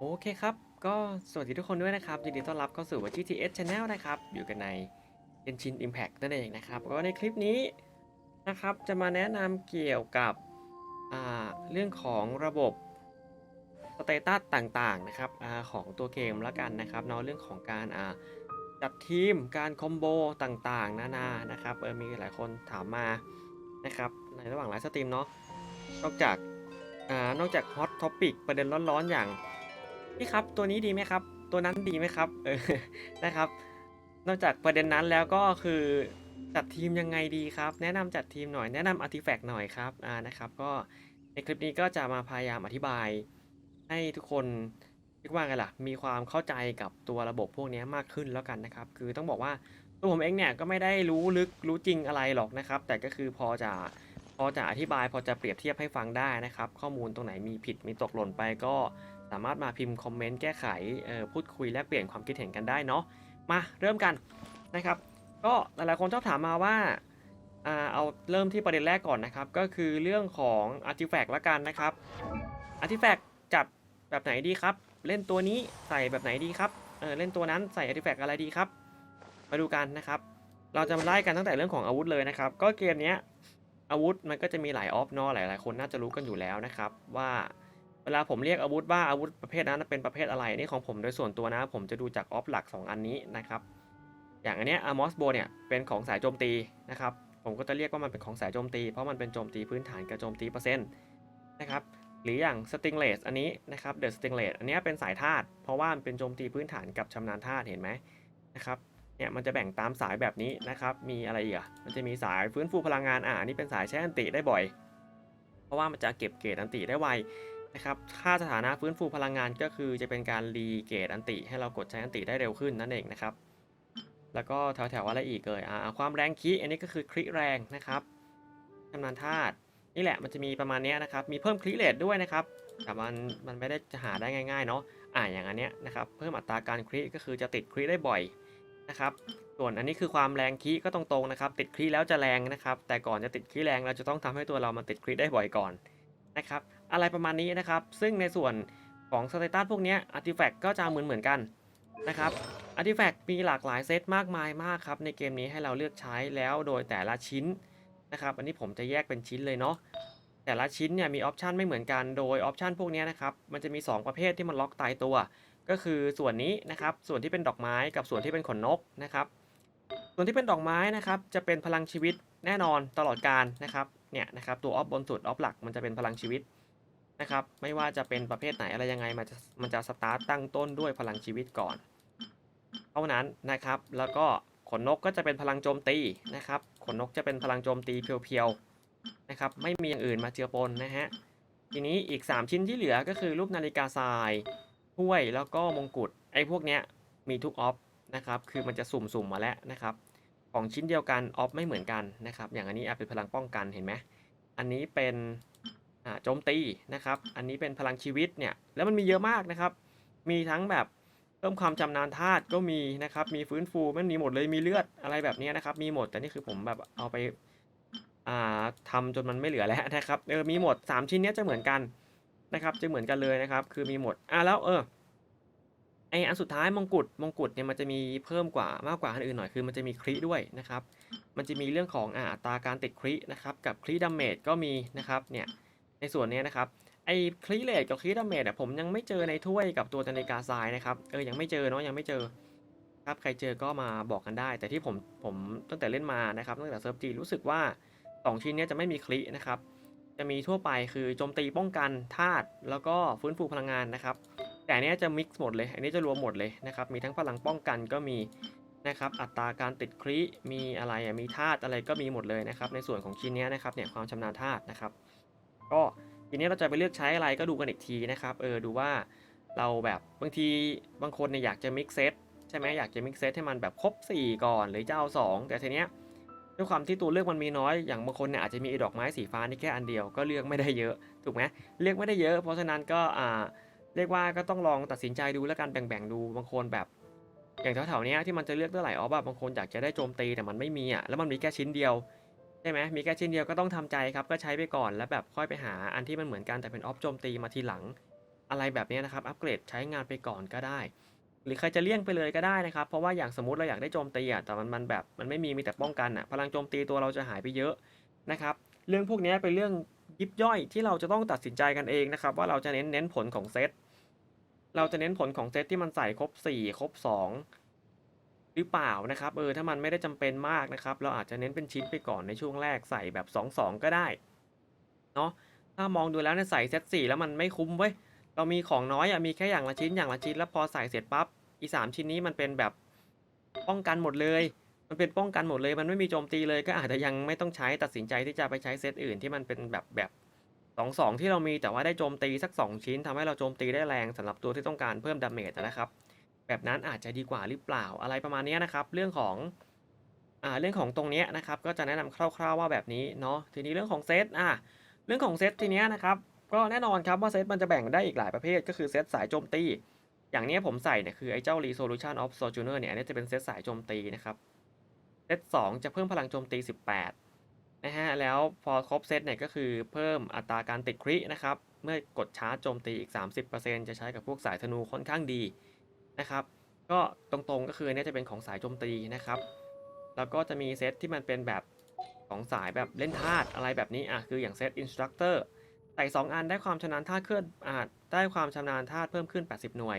โอเคครับ ก็สวัสดีทุกคนด้วยนะครับยินดีต้อนรับเข้าสู่ GTS Channel นะครับ อยู่กันใน Genshin Impact นั่นเองนะครับก็ในคลิปนี้นะครับจะมาแนะนำเกี่ยวกับเรื่องของระบบสเตตัสต่างๆนะครับอของตัวเกมแล้วกันนะครับเนาะเรื่องของการจัดทีมการคอมโบต่างๆ นานานะครับเออมีหลายคนถามมานะครับในระหว่างไลฟ์สตรีมเนาะนอกจากอานอกจากฮอตท็อปิกประเด็นร้อนๆอย่าง พี่ครับตัวนี้ดีไหมครับ ตัวนั้นดีไหมครับเออนะครับ นอกจากประเด็นนั้นแล้วก็คือจัดทีมยังไงดีครับ แนะนำจัดทีมหน่อยแนะนำอาร์ติแฟกต์หน่อยครับอ่านะครับก็ในคลิปนี้ก็จะมาพยายามอธิบาย ให้ทุกคนเรียกว่าไงล่ะมีความเข้าใจกับตัวระบบพวกนี้มากขึ้นแล้วกันนะครับ คือต้องบอกว่าตัวผมเองเนี่ยก็ไม่ได้รู้ลึกรู้จริงอะไรหรอกนะครับ แต่ก็คือพอจะพอจะอธิบายพอจะเปรียบเทียบให้ฟังได้นะครับ ข้อมูลตรงไหนมีผิดมีตกหล่นไปก็ สามารถมาพิมพ์คอมเมนต์แก้ไขพูดคุยแลกเปลี่ยนความคิดเห็นกันได้เนาะมาเริ่มกันนะครับ ก็หลายๆคนชอบถามมาว่าเอาเริ่มที่ประเด็นแรกก่อนนะครับ ก็คือเรื่องของอาร์ติแฟกต์ละกันนะครับอาร์ติแฟกต์จัดแบบไหนดีครับ เล่นตัวนี้ใส่แบบไหนดีครับเออเล่นตัวนั้นใส่อาร์ติแฟกต์อะไรดีครับมาดูกันนะครับ เราจะมาไล่กันตั้งแต่เรื่องของอาวุธเลยนะครับ ก็เกมนี้อาวุธมันก็จะมีหลายออฟเนาะหลายๆ คนน่าจะรู้กันอยู่แล้วนะครับว่า วลาผมเรียกอาวุธว่าอาวุธประเภทนั้นเป็นประเภทอะไรนี่ของผมโดยส่วนตัวนะ ผมจะดูจากออฟหลัก 2 อันนี้นะครับ อย่างอันเนี้ยอามอสโบเนี่ยเป็นของสายโจมตีนะครับ ผมก็จะเรียกว่ามันเป็นของสายโจมตีเพราะมันเป็นโจมตีพื้นฐานกับโจมตีเปอร์เซ็นต์นะครับหรืออย่างสติงเลสอันนี้นะครับเดอะสติงเลสอันนี้เป็นสายธาตุเพราะว่ามันเป็นโจมตีพื้นฐานกับชำนาญธาตุเห็นไหมนะครับเนี่ยมันจะแบ่งตามสายแบบนี้นะครับ มีอะไรอีกอะมันจะมีสายฟื้นฟูพลังงานอ่าอันนี้เป็นสายใช้อันติได้บ่อย เพราะว่ามันจะเก็บเกรดอันติได้ไว นะครับค่าสถานะฟื้นฟูพลังงานก็คือจะเป็นการรีเกตอันติให้เรากดใช้อันติได้เร็วขึ้นนั่นเองนะครับ แล้วก็แถวๆอะไรอีกเอ่ยอ่าความแรงคีอันนี้ก็คือคลิแรงนะครับชำนาญธาตุนี่แหละมันจะมีประมาณนี้นะครับ มีเพิ่มคลิเลตด้วยนะครับ แต่มันมันไม่ได้จะหาได้ง่ายๆเนาะอ่าอย่างอันเนี้ยนะครับ เพิ่มอัตราการคลิก็คือจะติดคลิได้บ่อยนะครับ ส่วนอันนี้คือความแรงคีก็ตรงๆนะครับ ติดคลิแล้วจะแรงนะครับ แต่ก่อนจะติดคลิแรงเราจะต้องทำให้ตัวเรามันติดคลิได้บ่อยก่อน นะครับ อะไรประมาณนี้นะครับ ซึ่งในส่วนของสเตตัสพวกนี้อาร์ติแฟกต์ก็จะเหมือนเหมือนกันนะครับอาร์ติแฟกต์มีหลากหลายเซตมากมายมากครับ ในเกมนี้ให้เราเลือกใช้แล้วโดยแต่ละชิ้นนะครับ อันนี้ผมจะแยกเป็นชิ้นเลยเนาะแต่ละชิ้นเนี่ยมีออปชันไม่เหมือนกัน โดยออปชันพวกนี้นะครับ มันจะมี 2 ประเภทที่มันล็อกตายตัว ก็คือส่วนนี้นะครับ ส่วนที่เป็นดอกไม้กับส่วนที่เป็นขนนกนะครับ ส่วนที่เป็นดอกไม้นะครับ จะเป็นพลังชีวิตแน่นอนตลอดการนะครับ เนี่ยนะครับตัวออฟบนสุดออฟหลักมันจะเป็นพลังชีวิตนะครับไม่ว่าจะเป็นประเภทไหนอะไรยังไงมันจะมันจะสตาร์ตตั้งต้นด้วยพลังชีวิตก่อน เท่านั้นนะครับแล้วก็ขนนกก็จะเป็นพลังโจมตีนะครับขนนกจะเป็นพลังโจมตีเพียวๆนะครับไม่มีอย่างอื่นมาเจือปนนะฮะทีนี้อีก 3 ชิ้นที่เหลือก็คือรูปนาฬิกาทรายถ้วยแล้วก็มงกุฎไอ้พวกเนี้ยมีทุกออฟนะครับคือมันจะสุ่มๆมาแล้วนะครับ ของชิ้นเดียวกันออฟไม่เหมือนกันนะครับ อย่างอันนี้อะเป็นพลังป้องกันเห็นไหมอันนี้เป็นโจมตีนะครับ อันนี้เป็นพลังชีวิตเนี่ย แล้วมันมีเยอะมากนะครับ มีทั้งแบบเพิ่มความจำนานธาตุก็มีนะครับ มีฟื้นฟูมันมีหมดเลย มีเลือดอะไรแบบนี้นะครับ มีหมด แต่นี่คือผมแบบเอาไปาทำจนมันไม่เหลือแล้วนะครับ เออ มีหมด 3 ชิ้นเนี้ยจะเหมือนกันนะครับ จะเหมือนกันเลยนะครับ คือมีหมด อ่าแล้วเออ ไออันสุดท้ายมงกุฎมงกุฎเนี่ยมันจะมีเพิ่มกว่ามากกว่าอันอื่นหน่อยคือมันจะมีคริด้วยนะครับ มันจะมีเรื่องของอ่าอัตราการติดครินะครับกับคริดาเมจก็มีนะครับเนี่ยในส่วนนี้นะครับไอคลีเลตกับคลีดาเมจอะผมยังไม่เจอในถ้วยกับตัวนาฬิกาทรายนะครับเออยังไม่เจอเนาะยังไม่เจอครับใครเจอก็มาบอกกันได้ แต่ที่ผมผมตั้งแต่เล่นมานะครับตั้งแต่เซิร์ฟจีรู้สึกว่า 2 ชิ้นนี้จะไม่มีคลีนะครับจะมีทั่วไปคือโจมตีป้องกันธาตุแล้วก็ฟื้นฟูพลังงานนะครับ แต่อันเนี้ยจะมิกซ์หมดเลย อันนี้จะรวมหมดเลยนะครับ มีทั้งพลังป้องกันก็มีนะครับ อัตราการติดคลีมีอะไรอะมีธาตุอะไรก็มีหมดเลยนะครับ ในส่วนของชิ้นนี้นะครับเนี่ยความชำนาญธาตุนะครับ ก็ทีนี้เราจะไปเลือกใช้อะไรก็ดูกันอีกทีนะครับ เออดูว่าเราแบบบางทีบางคนเนี่ยอยากจะมิกเซตใช่ไหมอยากจะมิกเซตให้มันแบบครบ 4 ก่อนหรือจะเอา 2 แต่ทีเนี้ยด้วยความที่ตัวเลือกมันมีน้อย อย่างบางคนเนี่ยอาจจะมีดอกไม้สีฟ้านี่แค่อันเดียวก็เลือกไม่ได้เยอะถูกไหมเลือกไม่ได้เยอะ เพราะฉะนั้นก็อ่า เรียกว่าก็ต้องลองตัดสินใจดูแล้วกันแบ่งๆดูบางคนแบบ อย่างแถวๆนี้ที่มันจะเลือกได้หลายออฟแบบบางคนอยากจะได้โจมตีแต่มันไม่มีอะแล้วมันมีแค่ชิ้นเดียวใช่ไหมมีแค่ชิ้นเดียวก็ต้องทำใจครับก็ใช้ไปก่อนแล้วแบบค่อยไปหาอันที่มันเหมือนกันแต่เป็นออฟโจมตีมาทีหลัง อะไรแบบนี้นะครับอัปเกรดใช้งานไปก่อนก็ได้ หรือใครจะเลี่ยงไปเลยก็ได้นะครับ เพราะว่าอย่างสมมติเราอยากได้โจมตีอะแต่มันมันแบบมันไม่มีมีแต่ป้องกันอะพลังโจมตีตัวเราจะหายไปเยอะนะครับเรื่องพวกนี้เป็นเรื่องยิบย่อยที่เราจะต้องตัดสินใจกันเองนะครับว่าเราจะเน้นเน้นผลของเซต เราจะเน้นผลของเซตที่มันใส่ครบ 4 ครบ 2 หรือเปล่านะครับ เออ ถ้ามันไม่ได้จำเป็นมากนะครับ เราอาจจะเน้นเป็นชิ้นไปก่อนในช่วงแรกใส่แบบ 2-2 ก็ได้ เนาะถ้ามองดูแล้วเนี่ยใส่เซต4แล้วมันไม่คุ้มเว้ย เรามีของน้อยอะมีแค่อย่างละชิ้นอย่างละชิ้น แล้วพอใส่เสร็จปั๊บ อีสามชิ้นนี้มันเป็นแบบป้องกันหมดเลย มันเป็นป้องกันหมดเลย มันไม่มีโจมตีเลย ก็อาจจะยังไม่ต้องใช้ตัดสินใจที่จะไปใช้เซตอื่นที่มันเป็นแบบแบบ สองสองที่เรามีแต่ว่าได้โจมตีสัก 2 ชิ้นทำให้เราโจมตีได้แรงสำหรับตัวที่ต้องการเพิ่มดาเมจนะครับแบบนั้นอาจจะดีกว่าหรือเปล่าอะไรประมาณนี้นะครับ เรื่องของอ่าเรื่องของตรงนี้นะครับ ก็จะแนะนำคร่าว ๆว่าแบบนี้เนาะทีนี้เรื่องของเซตอะเรื่องของเซตทีเนี้ยนะครับก็แน่นอนครับว่าเซตมันจะแบ่งได้อีกหลายประเภท ก็คือเซตสายโจมตี อย่างเนี้ยผมใส่เนี่ยคือไอ้เจ้า Resolution of Sojourner เนี่ยอันนี้จะเป็นเซตสายโจมตีนะครับเซต2จะเพิ่มพลังโจมตี 18 นะฮะแล้วพอครบเซตเนี่ยก็คือเพิ่มอัตราการติดครินะครับ เมื่อกดชาร์จโจมตีอีก 30%จะใช้กับพวกสายธนูค่อนข้างดีนะครับ ก็ตรงๆก็คือเนี้ยจะเป็นของสายโจมตีนะครับ แล้วก็จะมีเซตที่มันเป็นแบบของสายแบบเล่นธาตุอะไรแบบนี้อะคืออย่างเซต Instructor ใส่2อันได้ความชำนาญธาตุเคลื่อนอ่าได้ความชำนาญธาตุเพิ่มขึ้น 80 หน่วย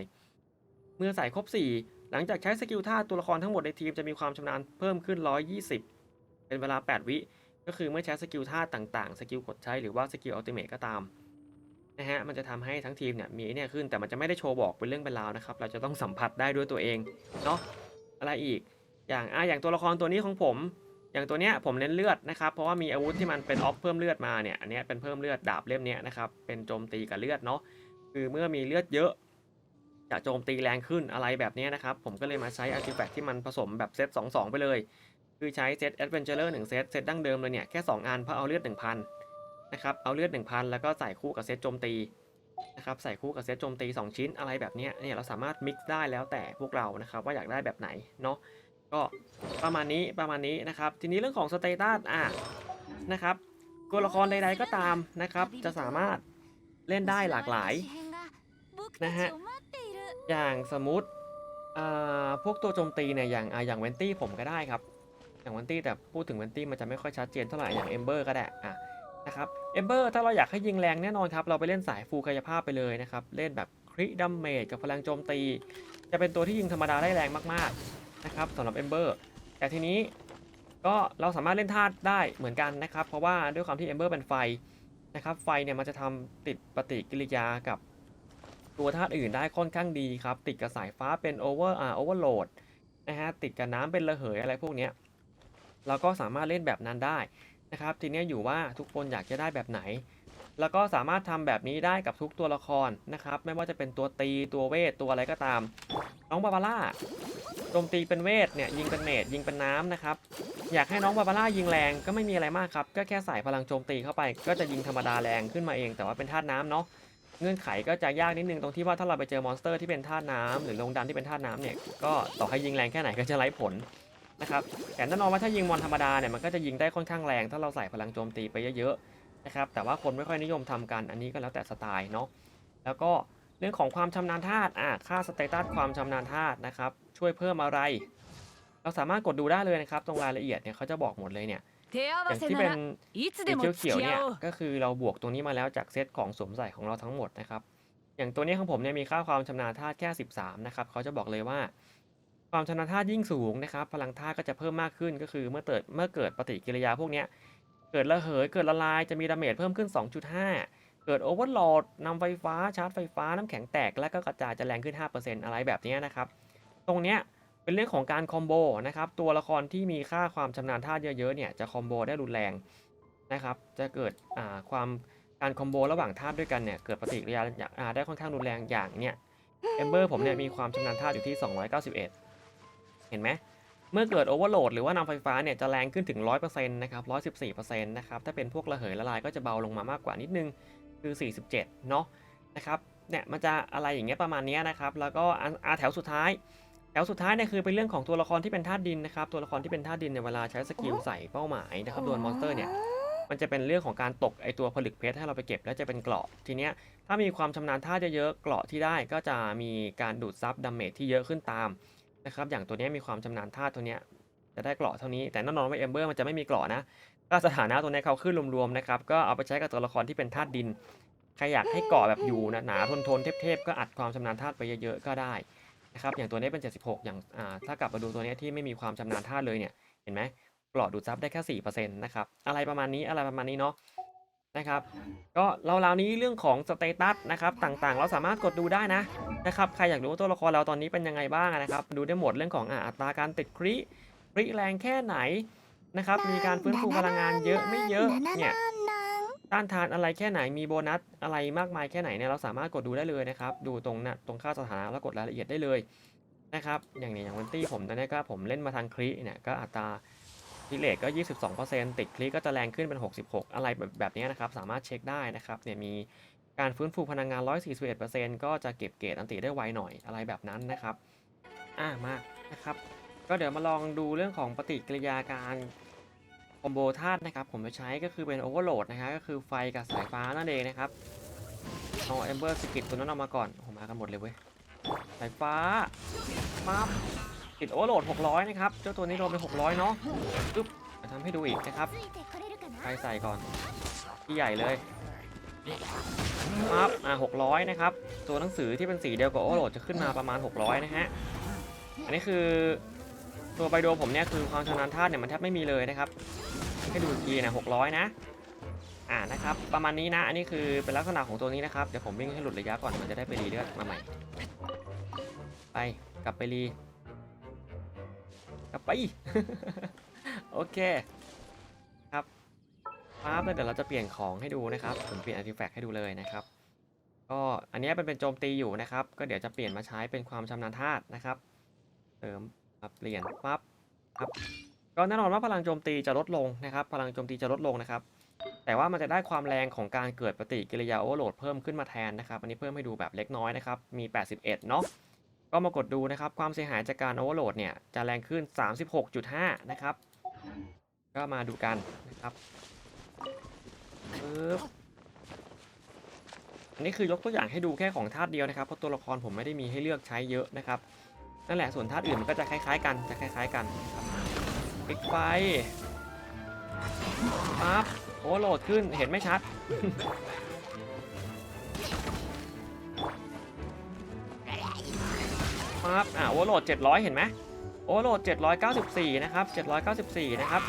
เมื่อใส่ครบ 4 หลังจากใช้สกิลธาตุตัวละครทั้งหมดในทีมจะมีความชำนาญเพิ่มขึ้น 120 เป็นเวลา 8 วิ ก็คือเมื่อใช้สกิลธาต่างๆ สกิลกดใช้หรือว่าสกิลอัลติเมทก็ตามนะฮะ มันจะทำให้ทั้งทีมเนี่ยมีเนี่ยขึ้น แต่มันจะไม่ได้โชว์บอกเป็นเรื่องเป็นราวนะครับ เราจะต้องสัมผัสได้ด้วยตัวเอง เนาะ อะไรอีก อย่างอะอย่างตัวละครตัวนี้ของผม อย่างตัวเนี้ยผมเน้นเลือดนะครับ เพราะว่ามีอาวุธที่มันเป็นออฟเพิ่มเลือดมาเนี่ย อันเนี้ยเป็นเพิ่มเลือดดาบเล่มเนี้ยนะครับ เป็นโจมตีกับเลือดเนาะ คือเมื่อมีเลือดเยอะจะโจมตีแรงขึ้นอะไรแบบเนี้ยนะครับ ผมก็เลยมาใช้อาร์ติแฟกที่มันผสมแบบเซต2-2 ไปเลย คือใช้เซตแอดเวนเจอร์หนึ่งเซตเซตดั้งเดิมเลยเนี่ยแค่2อันเพราะเอาเลือด1,000นะครับเอาเลือด1,000 แล้วก็ใส่คู่กับเซตโจมตีนะครับใส่คู่กับเซตโจมตี 2 ชิ้นอะไรแบบนี้เนี่ยเราสามารถมิกซ์ได้แล้วแต่พวกเรานะครับว่าอยากได้แบบไหนเนาะก็ประมาณนี้ประมาณนี้นะครับทีนี้เรื่องของสเตตัสอะนะครับตัวละครใดๆก็ตามนะครับจะสามารถเล่นได้หลากหลายนะฮะอย่างสมมติอ่าพวกตัวโจมตีเนี่ยอย่างอย่างเวนตี้ผมก็ได้ครับ อย่างเวนตี้แต่พูดถึงเวนตี้มันจะไม่ค่อยชัดเจนเท่าไหร่อย่างเอมเบอร์ก็ได้อะนะครับเอมเบอร์ถ้าเราอยากให้ยิงแรงแน่นอนครับ เราไปเล่นสายฟูลกายภาพไปเลยนะครับ เล่นแบบคริดัมเมจกับพลังโจมตี จะเป็นตัวที่ยิงธรรมดาได้แรงมากๆนะครับสำหรับเอมเบอร์แต่ทีนี้ก็เราสามารถเล่นธาตุได้เหมือนกันนะครับ เพราะว่าด้วยความที่เอมเบอร์เป็นไฟนะครับไฟเนี่ยมันจะทำติดปฏิกิริยากับตัวธาตุอื่นได้ค่อนข้างดีครับ ติดกับสายฟ้าเป็นโอเวอร์อ่าโอเวอร์โหลดนะฮะติดกับน้ำเป็นระเหยอะไรพวกเนี้ย เราก็สามารถเล่นแบบนั้นได้นะครับ ทีนี้อยู่ว่าทุกคนอยากจะได้แบบไหน แล้วก็สามารถทำแบบนี้ได้กับทุกตัวละครนะครับ ไม่ว่าจะเป็นตัวตีตัวเวทตัวอะไรก็ตาม น้องบาบาร่าโจมตีเป็นเวทเนี่ยยิงเป็นเมดยิงเป็นน้ำนะครับ อยากให้น้องบาบาร่ายิงแรงก็ไม่มีอะไรมากครับ ก็แค่ใส่พลังโจมตีเข้าไป ก็จะยิงธรรมดาแรงขึ้นมาเอง แต่ว่าเป็นธาตุน้ำเนาะเงื่อนไขก็จะยากนิดนึงตรงที่ว่าถ้าเราไปเจอมอนสเตอร์ที่เป็นธาตุน้ำหรือลงดันที่เป็นธาตุน้ำเนี่ยก็ต่อให้ยิงแรงแค่ไหนก็จะไร้ผล นะครับแต่แน่นอนว่าถ้ายิงมอนธรรมดาเนี่ยมันก็จะยิงได้ค่อนข้างแรง ถ้าเราใส่พลังโจมตีไปเยอะๆนะครับแต่ว่าคนไม่ค่อยนิยมทำกันอันนี้ก็แล้วแต่สไตล์เนาะแล้วก็เรื่องของความชำนาญธาตุอะค่าสเตตัสความชำนาญธาตุนะครับช่วยเพิ่มอะไร เราสามารถกดดูได้เลยนะครับ ตรงรายละเอียดเนี่ยเขาจะบอกหมดเลยเนี่ยอย่างที่เป็นสีเขียวเนี่ยก็คือเราบวกตรงนี้มาแล้วจากเซตของสวมใส่ของเราทั้งหมดนะครับอย่างตัวนี้ของผมเนี่ยมีค่าความชำนาญธาตุแค่ 13นะครับเขาจะบอกเลยว่า ความชำนาญธาตุยิ่งสูงนะครับ พลังธาตุก็จะเพิ่มมากขึ้นก็คือเมื่อเกิดเมื่อเกิดปฏิกิริยาพวกนี้เกิดระเหยเกิดละลายจะมีดาเมจเพิ่มขึ้น 2.5 เกิดโอเวอร์โหลดนำไฟฟ้าชาร์จไฟฟ้าน้ำแข็งแตก แล้วก็กระจายจะแรงขึ้น 5%อะไรแบบนี้นะครับ ตรงเนี้ยเป็นเรื่องของการคอมโบนะครับตัวละครที่มีค่าความชำนาญธาตุเยอะๆเนี่ยจะคอมโบได้รุนแรงนะครับจะเกิดความการคอมโบระหว่างธาตุด้วยกันเนี่ยเกิดปฏิกิริยาอย่างอ่าได้ค่อนข้างรุนแรงอย่างเนี่ยเอมเบอร์ผมเนี่ยมีความชำนาญธาตุอยู่ที่ 291 เห็นไหมเมื่อเกิดโอเวอร์โหลดหรือว่านำไฟฟ้าเนี่ยจะแรงขึ้นถึง 100%นะครับ 114%นะครับ ถ้าเป็นพวกระเหยละลายก็จะเบาลงมามากกว่านิดนึง คือ 47 เนาะนะครับเนี่ยมันจะอะไรอย่างเงี้ยประมาณนี้นะครับ แล้วก็อันอ่าแถวสุดท้าย แถวสุดท้ายเนี่ยคือเป็นเรื่องของตัวละครที่เป็นธาตุดินนะครับ ตัวละครที่เป็นธาตุดินเนี่ยเวลาใช้สกิลใส่เป้าหมายนะครับโดนมอนสเตอร์เนี่ยมันจะเป็นเรื่องของการตกไอตัวผลึกเพชรให้เราไปเก็บแล้วจะเป็นเกราะทีเนี้ยถ้ามีความชำนาญท่าเยอะๆเกราะที่ได้ก็จะมีการดูดซับดาเมจที่เยอะขึ้นตาม นะครับอย่างตัวนี้มีความชำนาญท่าตัวนี้จะได้เกราะเท่านี้แต่แน่นอนว่าเอมเบอร์มันจะไม่มีเกราะนะก็สถานะตัวนี้เขาขึ้นรวมๆนะครับก็เอาไปใช้กับตัวละครที่เป็นธาตุดินใครอยากให้เกราะแบบอยู่นะหนาทนๆเทพๆก็อัดความชำนาญธาตุไปเยอะๆก็ได้นะครับอย่างตัวนี้เป็น 76 อย่างอ่าถ้ากลับมาดูตัวนี้ที่ไม่มีความชำนาญธาตุเลยเนี่ยเห็นไหมเกราะดูดซับได้แค่สี่เปอร์เซ็นต์นะครับอะไรประมาณนี้อะไรประมาณนี้เนาะ นะครับ ก็ราวๆนี้เรื่องของสเตตัสนะครับต่างๆ เราสามารถกดดูได้นะนะครับใครอยากรู้ว่าตัวละครเราตอนนี้เป็นยังไงบ้างนะครับ ดูได้หมดเรื่องของอ่าอัตราการติดคริคริแรงแค่ไหนนะครับมีการฟื้นฟูพลังงานเยอะไม่เยอะเนี่ยต้านทานอะไรแค่ไหนมีโบนัสอะไรมากมายแค่ไหนเนี่ยเราสามารถกดดูได้เลยนะครับ ดูตรงนะตรงค่าสถานะแล้วกดรายละเอียดได้เลยนะครับ อย่างนี้อย่างวันตี้ผมตอนนี้ก็ผมเล่นมาทางคริเนี่ยก็อัตรา พิเลทก็ 22%ติดคลิกก็จะแรงขึ้นเป็น 66 อะไรแบบแบบนี้นะครับ สามารถเช็คได้นะครับเนี่ยมีการฟื้นฟูพลังงาน 141%ก็จะเก็บเกรดอันติได้ไวหน่อยอะไรแบบนั้นนะครับ อ่ามากนะครับ ก็เดี๋ยวมาลองดูเรื่องของปฏิกิริยาการคอมโบธาตุนะครับ ผมจะใช้ก็คือเป็นโอเวอร์โหลดนะฮะก็คือไฟกับสายฟ้านั่นเองนะครับเอาเอมเบอร์สกิตตัวนั้นออกมาก่อนโอ้มากันหมดเลยเว้ยสายฟ้าปั๊บ ติดโอเวอร์โหลด 600 นะครับ เจ้าตัวนี้โดนไป 600 เนาะปึ๊บจะทำให้ดูอีกนะครับ ใครใส่ก่อนที่ใหญ่เลยปั๊บอ่า600 นะครับ ตัวหนังสือที่เป็นสีเดียวกับโอเวอร์โหลดจะขึ้นมาประมาณ 600 นะฮะ อันนี้คือตัวไบโดผมเนี่ยคือความชำนาญธาตุเนี่ยมันแทบไม่มีเลยนะครับ ให้ดูอีกทีนะ600 นะอ่านะครับ ประมาณนี้นะ อันนี้คือเป็นลักษณะของตัวนี้นะครับ เดี๋ยวผมวิ่งให้หลุดระยะก่อน มันจะได้ไปรีเลือดมาใหม่ ไป กลับไปรี กลับไป โอเค ครับปั๊บแล้วเดี๋ยวเราจะเปลี่ยนของให้ดูนะครับ ผมเปลี่ยนอาร์ติแฟกต์ให้ดูเลยนะครับ ก็อันนี้เป็นเป็นโจมตีอยู่นะครับ ก็เดี๋ยวจะเปลี่ยนมาใช้เป็นความชำนาญธาตุนะครับเติมครับเปลี่ยนปั๊บครับก็แน่นอนว่าพลังโจมตีจะลดลงนะครับ พลังโจมตีจะลดลงนะครับ แต่ว่ามันจะได้ความแรงของการเกิดปฏิกิริยาโอเวอร์โหลดเพิ่มขึ้นมาแทนนะครับ อันนี้เพิ่มให้ดูแบบเล็กน้อยนะครับ มี 81 เนาะ ก็มากดดูนะครับ ความเสียหายจากการโอเวอร์โหลดเนี่ย จะแรงขึ้น 36.5 นะครับ ก็มาดูกันนะครับปึ๊บอันนี้คือยกตัวอย่างให้ดูแค่ของธาตุเดียวนะครับ เพราะตัวละครผมไม่ได้มีให้เลือกใช้เยอะนะครับ นั่นแหละส่วนธาตุอื่นมันก็จะคล้าย ๆ กันจะคล้าย ๆ กันครับปิกไฟปั๊บโอเวอร์โหลดขึ้นเห็นไม่ชัด ปั๊บอ่าโอเวอร์โหลด700 เห็นไหมโอเวอร์โหลด794 นะครับ 794 นะครับ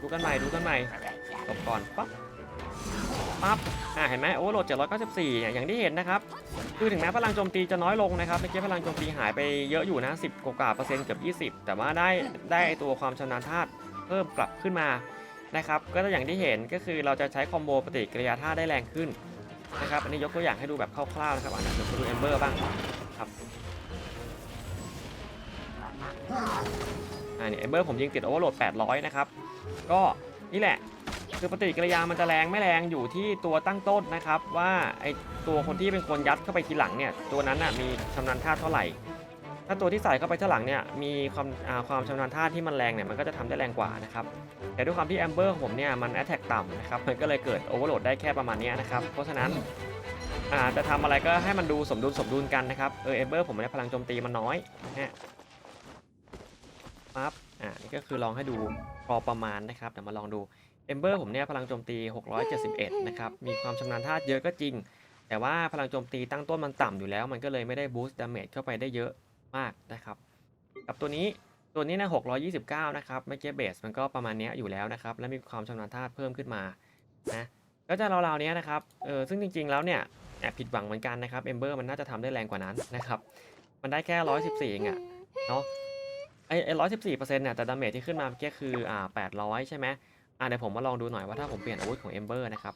ดูกันใหม่ดูกันใหม่จบก่อนปั๊บปั๊บอ่าเห็นไหมโอเวอร์โหลด794เนี่ยอย่างที่เห็นนะครับคือถึงแม้พลังโจมตีจะน้อยลงนะครับเมื่อกี้พลังโจมตีหายไปเยอะอยู่นะ 10 กว่าเปอร์เซ็นต์เกือบ20 แต่ว่าได้ได้ไอตัวความชำนาญธาตุเพิ่มกลับขึ้นมานะครับก็อย่างที่เห็นก็คือเราจะใช้คอมโบปฏิกิริยาธาตุได้แรงขึ้นนะครับอันนี้ยกตัวอย่างให้ดูแบบคร่าวๆนะครับอะเดี๋ยวไปดูเอมเบอร์บ้างครับ อ่าเนี่ยเอมเบอร์ผมยิงติดโอเวอร์โหลด 800 นะครับ ก็นี่แหละ คือปฏิกิริยามันจะแรงไม่แรงอยู่ที่ตัวตั้งต้นนะครับ ว่าไอตัวคนที่เป็นคนยัดเข้าไปทีหลังเนี่ยตัวนั้นน่ะมีชำนาญท่าเท่าไหร่ ถ้าตัวที่ใส่เข้าไปทีหลังเนี่ยมีความอ่าความชำนาญท่าที่มันแรงเนี่ยมันก็จะทำได้แรงกว่านะครับแต่ด้วยความที่แอมเบอร์ผมเนี่ยมันแอตแทกต่ำนะครับมันก็เลยเกิดโอเวอร์โหลดได้แค่ประมาณเนี้ยนะครับเพราะฉะนั้น อ่าจะทำอะไรก็ให้มันดูสมดุลสมดุลกันนะครับ เออแอมเบอร์ผมเนี่ยพลังโจมตีมันน้อยนะฮะ ปั๊บอ่านี่ก็คือลองให้ดูพอประมาณนะครับเดี๋ยวมาลองดูเอมเบอร์ผมเนี่ยพลังโจมตี 671 นะครับ มีความชำนาญธาตุเยอะก็จริง แต่ว่าพลังโจมตีตั้งต้นมันต่ำอยู่แล้ว มันก็เลยไม่ได้บูสต์ดาเมจเข้าไปได้เยอะมากนะครับ กับตัวนี้ตัวนี้นะ629 นะครับเมื่อกี้เบสมันก็ประมาณนี้อยู่แล้วนะครับ และมีความชำนาญธาตุเพิ่มขึ้นมานะก็จะราวๆนี้นะครับเออซึ่งจริง ๆ แล้วเนี่ยแอบผิดหวังเหมือนกันนะครับเอมเบอร์มันน่าจะทำได้แรงกว่านั้นนะครับ มันได้แค่ 114เองอะเนาะ ไอ้ร้อยสิบสี่เปอร์เซ็นต์เนี่ยแต่ดาเมจที่ขึ้นมาเมื่อกี้คืออ่าแปดร้อยใช่ไหมอ่าเดี๋ยวผมมาลองดูหน่อยว่าถ้าผมเปลี่ยนอาวุธของเอมเบอร์นะครับ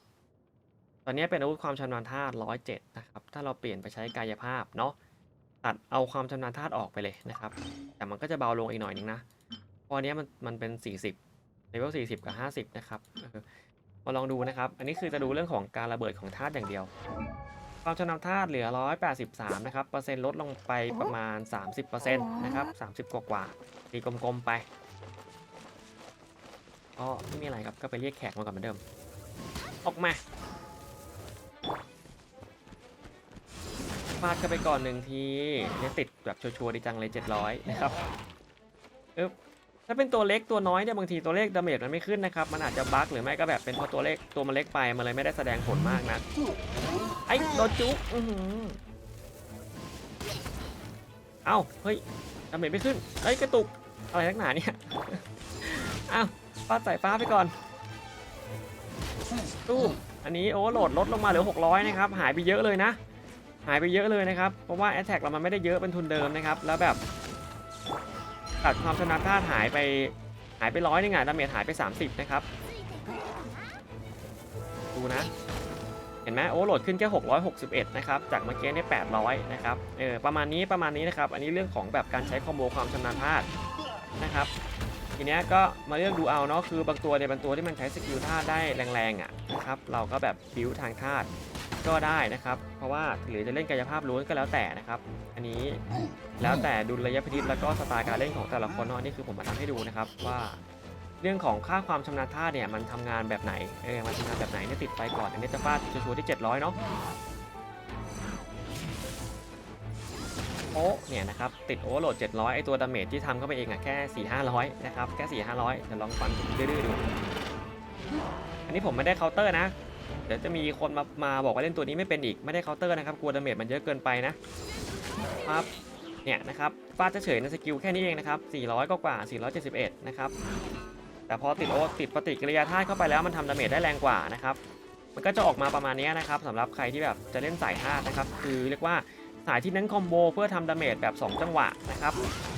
ตอนนี้เป็นอาวุธความชำนาญธาตุร้อยเจ็ดนะครับถ้าเราเปลี่ยนไปใช้กายภาพเนาะตัดเอาความชำนาญธาตุออกไปเลยนะครับ แต่มันก็จะเบาลงอีกหน่อยนึงนะพราะอันเนี้ยมันมันเป็นสี่สิบเลเวลสี่สิบกับห้าสิบนะครับมาลองดูนะครับ อันนี้คือจะดูเรื่องของการระเบิดของธาตุอย่างเดียว ความชำนาญธาตุเหลือ 183 นะครับ เปอร์เซ็นต์ลดลงไปประมาณ 30%นะครับ 30 กว่ากว่าๆตีกลมๆไปก็ไม่มีอะไรครับ ก็ไปเรียกแขกมาก่อนเหมือนเดิม ออกมาฟาดเข้าไปก่อนหนึ่งทีเนี่ยติดแบบชัวร์ๆดีจังเลย 700 นะครับเออถ้าเป็นตัวเล็กตัวน้อยเนี่ยบางทีตัวเลขดาเมจมันไม่ขึ้นนะครับ มันอาจจะบั๊กหรือไม่ก็แบบเป็นเพราะตัวเลขตัวมันเล็กไป มันเลยไม่ได้แสดงผลมากนะ ไอ้โดนจุ๊กอือหือเอ้า เฮ้ยดาเมจไม่ขึ้นเฮ้ยกระตุก อะไรนักหนาเนี่ยเอ้าฟาดสายฟ้าไปก่อนตู้อันนี้โอ้โหลดลดลงมาเหลือ 600 นะครับ หายไปเยอะเลยนะ หายไปเยอะเลยนะครับ เพราะว่าแอ t แทกเรามันไม่ได้เยอะเป็นทุนเดิมนะครับ แล้วแบบตัดความชนะท่าตุหายไปหายไปร้อยนึงอะดาเมจหายไป 30 นะครับ ดูนะ ห็นไหมโอ้โหลดขึ้นแค่ 661 นะครับ จากเมื่อกี้เนี่ย800 นะครับ เออ ประมาณนี้ ประมาณนี้นะครับ อันนี้เรื่องของแบบการใช้คอมโบความชำนาญธาตุนะครับ ทีเนี้ยก็มาเลือกดูเอาเนาะ คือบางตัวเนี่ยเป็นตัวที่มันใช้สกิลธาตุได้แรงๆอะนะครับ เราก็แบบบิวทางธาตุก็ได้นะครับ เพราะว่าหรือจะเล่นกายภาพล้วนก็แล้วแต่นะครับ อันนี้แล้วแต่ดุลยพินิจแล้วก็สไตล์การเล่นของแต่ละคนเนาะ นี่คือผมมาทำให้ดูนะครับว่า เรื่องของค่าความชำนาญท่าเนี่ยมันทำงานแบบไหนเออมันทำงานแบบไหนเนี่ยติดไปก่อนอันนี้จะฟาดชัวร์ๆที่ 700 เนาะโอ้เนี่ยนะครับติดโอเวอร์โหลด 700 ไอตัวดาเมจที่ทำเข้าไปเองอะแค่ 4 500 นะครับ แค่ 4 500 เดี๋ยวลองฟันดื้อๆดู อันนี้ผมไม่ได้เคาน์เตอร์นะ เดี๋ยวจะมีคนมามาบอกว่าเล่นตัวนี้ไม่เป็นอีกไม่ได้เคาน์เตอร์นะครับกลัวดาเมจมันเยอะเกินไปนะครับเนี่ยนะครับฟาดเฉยๆในสกิลแค่นี้เองนะครับ 400 กว่า 471 นะครับ แต่พอติดโอติดปฏิกิริยาธาตุเข้าไปแล้วมันทำดาเมจได้แรงกว่านะครับ มันก็จะออกมาประมาณนี้นะครับสำหรับใครที่แบบจะเล่นสายธาตุนะครับ คือเรียกว่าสายที่เน้นคอมโบเพื่อทำดาเมจแบบ 2 จังหวะนะครับ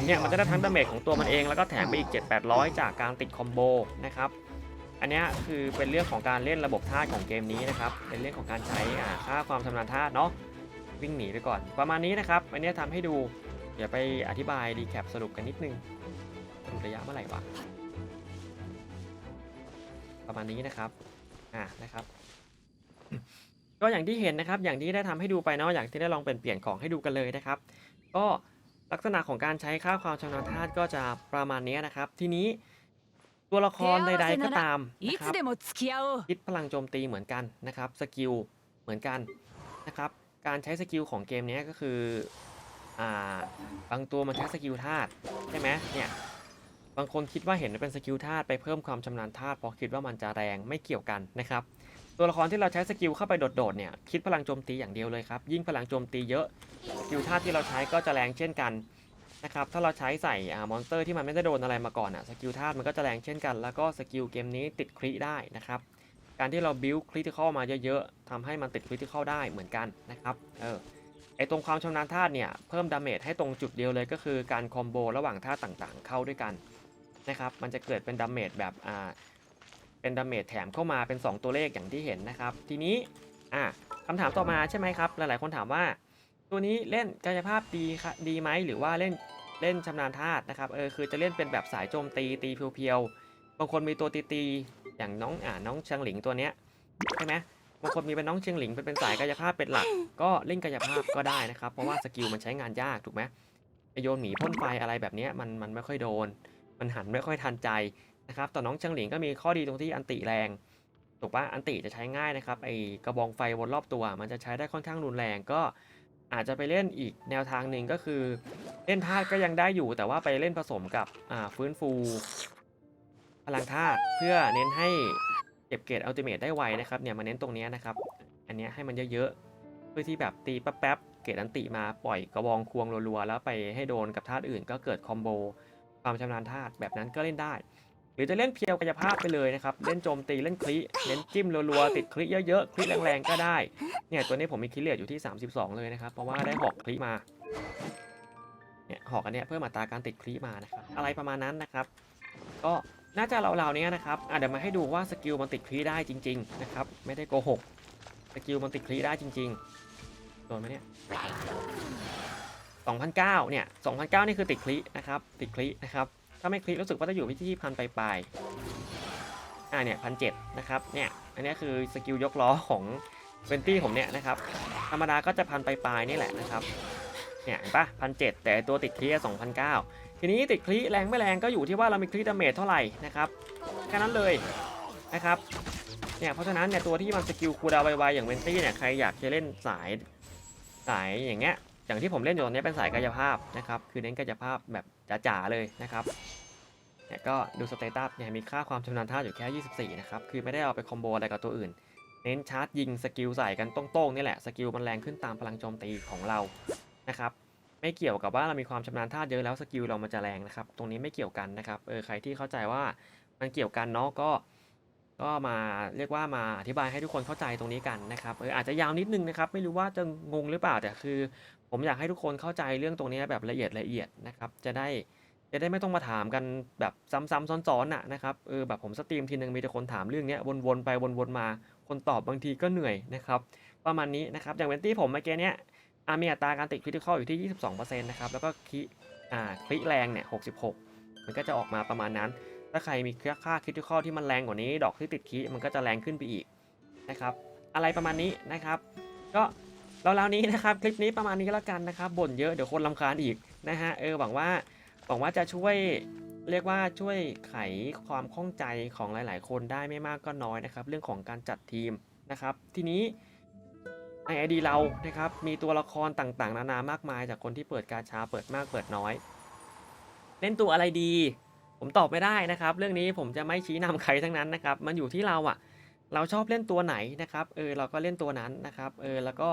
เนี่ยมันจะได้ทั้งดาเมจของตัวมันเองแล้วก็แถมไปอีก 7-800 จากการติดคอมโบนะครับอันนี้คือเป็นเรื่องของการเล่นระบบธาตุของเกมนี้นะครับเป็นเรื่องของการใช้อ่าค่าความชำนาญธาตุเนาะวิ่งหนีไปก่อน ประมาณนี้นะครับอันนี้ทำให้ดูเดี๋ยวไปอธิบายดีแคปสรุปกันนิดนึงสรุประยะเมื่อไหร่วะ ประมาณนี้นะครับอ่านะครับ ก็อย่างที่เห็นนะครับ อย่างที่ได้ทำให้ดูไปเนาะอย่างที่ได้ลองเปลี่ยนเปลี่ยนของให้ดูกันเลยนะครับ ก็ลักษณะของการใช้ค่าความชำนาญธาตุก็จะประมาณนี้นะครับ ทีนี้ตัวละครใดๆก็ตามนะครับคิดพลังโจมตีเหมือนกันนะครับสกิลเหมือนกันนะครับ การใช้สกิลของเกมนี้ก็คืออ่าบางตัวมันใช้สกิลธาตุใช่ไหมเนี่ย บางคนคิดว่าเห็นเป็นสกิลธาตุไปเพิ่มความชำนาญธาตุเพราะคิดว่ามันจะแรงไม่เกี่ยวกันนะครับตัวละครที่เราใช้สกิลเข้าไปโดดๆเนี่ยคิดพลังโจมตีอย่างเดียวเลยครับยิ่งพลังโจมตีเยอะสกิลธาตุที่เราใช้ก็จะแรงเช่นกันนะครับถ้าเราใช้ใส่อมอนสเตอร์ที่มันไม่ได้โดนอะไรมาก่อนอะสกิลธาตุมันก็จะแรงเช่นกัน แล้วก็สกิลเกมนี้ติดคริได้นะครับการที่เราบิวคริติคอลมาเยอะๆทำให้มันติดคริติคอลได้เหมือนกันนะครับเออ ไอตรงความชำนาญธาตุเนี่ยเพิ่มดาเมจให้ตรงจุดเดียวเลยก็คือการคอมโบระหว่างธาต่างๆ เข้าด้วยกันนะครับมันจะเกิดเป็นดาเมจแบบอ่าเป็นดาเมจแถมเข้ามาเป็น 2 ตัวเลขอย่างที่เห็นนะครับ ทีนี้อะคำถามต่อมาใช่ไหมครับ หลายๆคนถามว่า ตัวนี้เล่นกายภาพดีค่ะดีไหมหรือว่าเล่นเล่นชำนาญธาตุนะครับเออคือจะเล่นเป็นแบบสายโจมตีตีเพียวๆบางคนมีตัวตีตีอย่างน้องอ่าน้องชียงหลิงตัวเนี้ยใช่ไหม บางคนมีเป็นน้องเชียงหลิงเป็นเป็นสายกายภาพเป็นหลัก ก็เล่นกายภาพก็ได้นะครับ เพราะว่าสกิลมันใช้งานยากถูกไหมไอโยนหมีพ่นไฟอะไรแบบนี้มันมันไม่ค่อยโดน มันหันไม่ค่อยทันใจนะครับต่อน้องเชียงหลิงก็มีข้อดีตรงที่อันติแรงถูกปะอันติจะใช้ง่ายนะครับไอกระบองไฟวนรอบตัว มันจะใช้ได้ค่อนข้างรุนแรงก็อาจจะไปเล่นอีกแนวทางหนึ่งก็คือ เล่นธาตุก็ยังได้อยู่ แต่ว่าไปเล่นผสมกับฟื้นฟู พลังธาตุเพื่อเน้นให้ เก็บเกรดอัลติเมทได้ไวนะครับเนี่ยมาเน้นตรงนี้นะครับ อันนี้ให้มันเยอะๆ เพื่อที่แบบตีแป๊บๆเกรดอันติมาปล่อยกระบองควงรัวๆ แล้วไปให้โดนกับธาตุอื่น ก็เกิดคอมโบความชำนาญธาตุแบบนั้นก็เล่นได้ หรือจะเล่นเพียวกายภาพไปเลยนะครับ เล่นโจมตีเล่นคลิเน้นจิ้มรัวๆ ติดคลิเยอะๆ คลิแรงๆ ก็ได้ เนี่ยตัวนี้ผมมีคลิเลียดอยู่ที่ 32 เลยนะครับ เพราะว่าได้หอกคลิมาเนี่ยหอกอันเนี้ยเพิ่มอัตราการติดคลิมานะครับอะไรประมาณนั้นนะครับ ก็ น่าจะเราๆนี้นะครับอะเดี๋ยวมาให้ดูว่าสกิลมันติดคลิได้จริงๆนะครับไม่ได้โกหกสกิลมันติดคลิได้จริงๆโดนไหมเนี่ย2009เนี่ย2009นี่คือติดคลินะครับติดคลินะครับถ้าไม่คลิกรู้สึกว่าจะอยู่ที่พันปลายๆอ่าเนี่ยพันเนะครับเนี่ยอันนี้คือสกิลยกล้อของเวนตี้ผมเนี่ยนะครับธรรมดาก็จะพันปลายๆนี่แหละนะครับเนี่ยเห็นปะพันเแต่ตัวติดคลีสองพันเทีนี้ติดคลีแรงไม่แรงก็อยู่ที่ว่าเรามีคลีดาเมจเท่าไหร่นะครับแค่นั้นเลยนะครับเนี่ยเพราะฉะนั้นเนี่ยตัวที่มันสกิลคูลดาวไวๆอย่างเวนตี้เนี่ยใครอยากจะเล่นสายสายอย่างเงี้ยอย่างที่ผมเล่นอยู่ตอนนี้เป็นสายกายภาพนะครับคือเน้นกายภาพแบบจ๋าๆเลยนะครับเนี่ยก็ดูสเตตัสเนี่ยมีค่าความชำนาญท่าอยู่แค่ 24 นะครับคือไม่ได้เอาไปคอมโบอะไรกับตัวอื่น เน้นชาร์จยิงสกิลใส่กันโต้งๆนี่แหละสกิลมันแรงขึ้นตามพลังโจมตีของเรานะครับ ไม่เกี่ยวกับว่าเรามีความชำนาญท่าเยอะแล้วสกิลเรามันจะแรงนะครับ ตรงนี้ไม่เกี่ยวกันนะครับเออใครที่เข้าใจว่ามันเกี่ยวกันเนาะก็ก็มาเรียกว่ามาอธิบายให้ทุกคนเข้าใจตรงนี้กันนะครับเอออาจจะยาวนิดนึงนะครับ ไม่รู้ว่าจะงงหรือเปล่าแต่คือ ผมอยากให้ทุกคนเข้าใจเรื่องตรงนี้แบบละเอียดละเอียดนะครับ จะได้จะได้ไม่ต้องมาถามกันแบบซ้ำๆซ้อนๆน่ะนะครับเออแบบผมสตรีมทีนึงมีแต่คนถามเรื่องเนี้ยวนๆไปวนๆมา คนตอบบางทีก็เหนื่อยนะครับ ประมาณนี้นะครับอย่างเวนตี้ผมเมื่อกี้เนี้ย อามีอัตราการติดคริติคอลอยู่ที่ 22%นะครับ แล้วก็คิอ่าคลิแรงเนี่ย 66 มันก็จะออกมาประมาณนั้น ถ้าใครมีค่าคริติคอลที่มันแรงกว่านี้ ดอกที่ติดคีมันก็จะแรงขึ้นไปอีกนะครับ อะไรประมาณนี้นะครับ ก็เราๆนี้นะครับ คลิปนี้ประมาณนี้ก็แล้วกันนะครับ บ่นเยอะเดี๋ยวคนลำคาญอีกนะฮะ เออหวังว่าหวังว่าจะช่วยเรียกว่าช่วยไขความข้องใจของหลาย ๆ คนได้ไม่มากก็น้อยนะครับ เรื่องของการจัดทีมนะครับ ทีนี้ ในไอดีเรานะครับ มีตัวละครต่างๆ นานามากมาย จากคนที่เปิดการช้าเปิดมากเปิดน้อย เล่นตัวอะไรดี ผมตอบไม่ได้นะครับ เรื่องนี้ผมจะไม่ชี้นำใครทั้งนั้นนะครับ มันอยู่ที่เราอะเราชอบเล่นตัวไหนนะครับ เออเราก็เล่นตัวนั้นนะครับ เออแล้วก็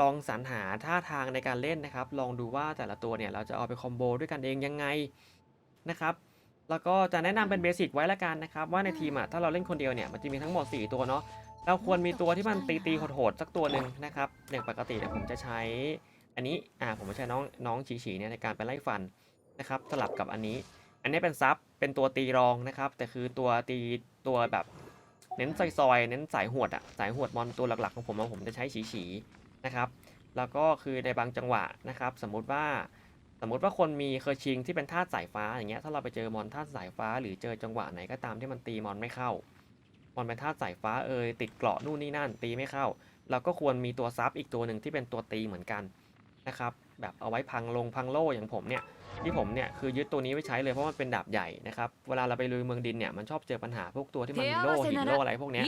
ลองสรรหาท่าทางในการเล่นนะครับ ลองดูว่าแต่ละตัวเนี่ยเราจะเอาไปคอมโบด้วยกันเองยังไงนะครับแล้วก็จะแนะนำเป็นเบสิกไว้ละกันนะครับว่าในทีมอะถ้าเราเล่นคนเดียวเนี่ยมันจะมีทั้งหมด 4 ตัวเนาะ เราควรมีตัวที่มันตีตีๆโหดๆสักตัวหนึ่งนะครับอย่างปกติเนี่ยผมจะใช้อันนี้อ่าผมจะใช้น้องน้องฉีฉีเนี่ยในการไปไล่ฟันนะครับสลับกับอันนี้ อันนี้เป็นซับเป็นตัวตีรองนะครับ แต่คือตัวตีตัวแบบเน้นซอยๆเน้นสายหวดอะสายหวดมอนตัวหลักๆของผมผมจะใช้ฉีฉีนะครับ แล้วก็คือในบางจังหวะนะครับ สมมุติว่าสมมุติว่าคนมีเคอร์ชิงที่เป็นธาตุสายฟ้าอย่างเงี้ยถ้าเราไปเจอมอนธาตุสายฟ้า หรือเจอจังหวะไหนก็ตามที่มันตีมอนไม่เข้า มอนเป็นธาตุสายฟ้าเอยติดเกราะนู่นนี่นั่นตีไม่เข้า เราก็ควรมีตัวซับอีกตัวหนึ่งที่เป็นตัวตีเหมือนกันนะครับแบบเอาไว้พังลงพังโล่อย่างผมเนี่ยที่ผมเนี่ยคือยึดตัวนี้ไว้ใช้เลยเพราะมันเป็นดาบใหญ่นะครับเวลาเราไปลุยเมืองดินเนี่ยมันชอบเจอปัญหาพวกตัวที่มันมีโล่หินโล่อะไรพวกนี้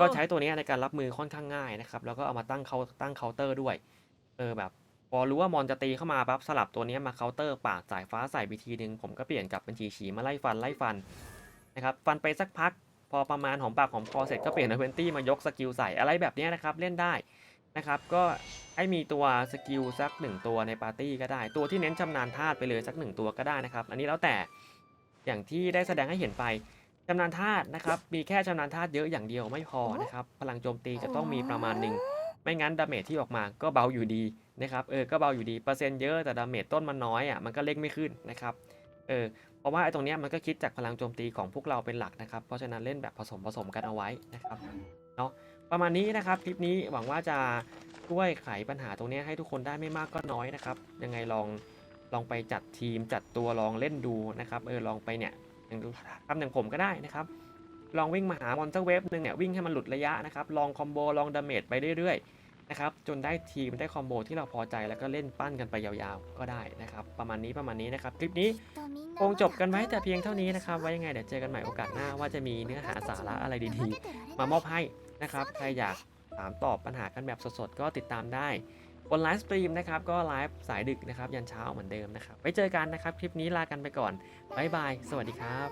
ก็ใช้ตัวนี้ในการรับมือค่อนข้างง่ายนะครับแล้วก็เอามาตั้งเขาตั้งเคาน์เตอร์ด้วยเออแบบพอรู้ว่ามอนจะตีเข้ามาปั๊บสลับตัวนี้มาเคาน์เตอร์ปาดสายฟ้าใส่ไปทีหนึ่งผมก็เปลี่ยนกลับเป็นชีชีมาไล่ฟันไล่ฟันนะครับฟันไปสักพัก อประมาณหอมปากหอมคอเสร็จก็เปลี่ยนเวนตี้มายกสกิลใส่อะไรแบบนี้นะครับเล่นได้นะครับก็ให้มีตัวสกิลสักหนึ่งตัวในปาร์ตี้ก็ได้ ตัวที่เน้นชำนาญธาตุไปเลยสักหนึ่งตัวก็ได้นะครับ อันนี้แล้วแต่อย่างที่ได้แสดงให้เห็นไปชำนาญธาตุนะครับมีแค่ชำนาญธาตุเยอะอย่างเดียวไม่พอนะครับพลังโจมตีจะต้องมีประมาณหนึ่งไม่งั้นดาเมจที่ออกมาก็เบาอยู่ดีนะครับเออก็เบาอยู่ดีเปอร์เซ็นต์เยอะแต่ดาเมจต้นมันน้อยอะมันก็เล็กไม่ขึ้นนะครับเออ เพราะว่าไอ้ตรงนี้มันก็คิดจากพลังโจมตีของพวกเราเป็นหลักนะครับ เพราะฉะนั้นเล่นแบบผสมผสมกันเอาไว้นะครับเนาะประมาณนี้นะครับคลิปนี้หวังว่าจะช่วยไขปัญหาตรงนี้ให้ทุกคนได้ไม่มากก็น้อยนะครับ ยังไงลองลองไปจัดทีมจัดตัวลองเล่นดูนะครับเออลองไปเนี่ยอย่างดูทำอย่างผมก็ได้นะครับลองวิ่งมาหามอนเตอร์เวฟหนึ่งเนี่ยวิ่งให้มันหลุดระยะนะครับลองคอมโบลองดาเมจไปเรื่อยๆนะครับจนได้ทีมได้คอมโบที่เราพอใจแล้วก็เล่นปั้นกันไปยาวๆก็ได้นะครับ ประมาณนี้ประมาณนี้นะครับ คลิปนี้ คงจบกันไว้แต่เพียงเท่านี้นะครับ ไว้ยังไงเดี๋ยวเจอกันใหม่โอกาสหน้าว่าจะมีเนื้อหาสาระอะไรดีๆ มามอบให้นะครับ ใครอยากถามตอบปัญหากันแบบสดๆ ก็ติดตามได้บนไลฟ์สตรีมนะครับ ก็ไลฟ์สายดึกนะครับ ยันเช้าเหมือนเดิมนะครับ ไว้เจอกันนะครับ คลิปนี้ลากันไปก่อนบ๊ายบาย สวัสดีครับ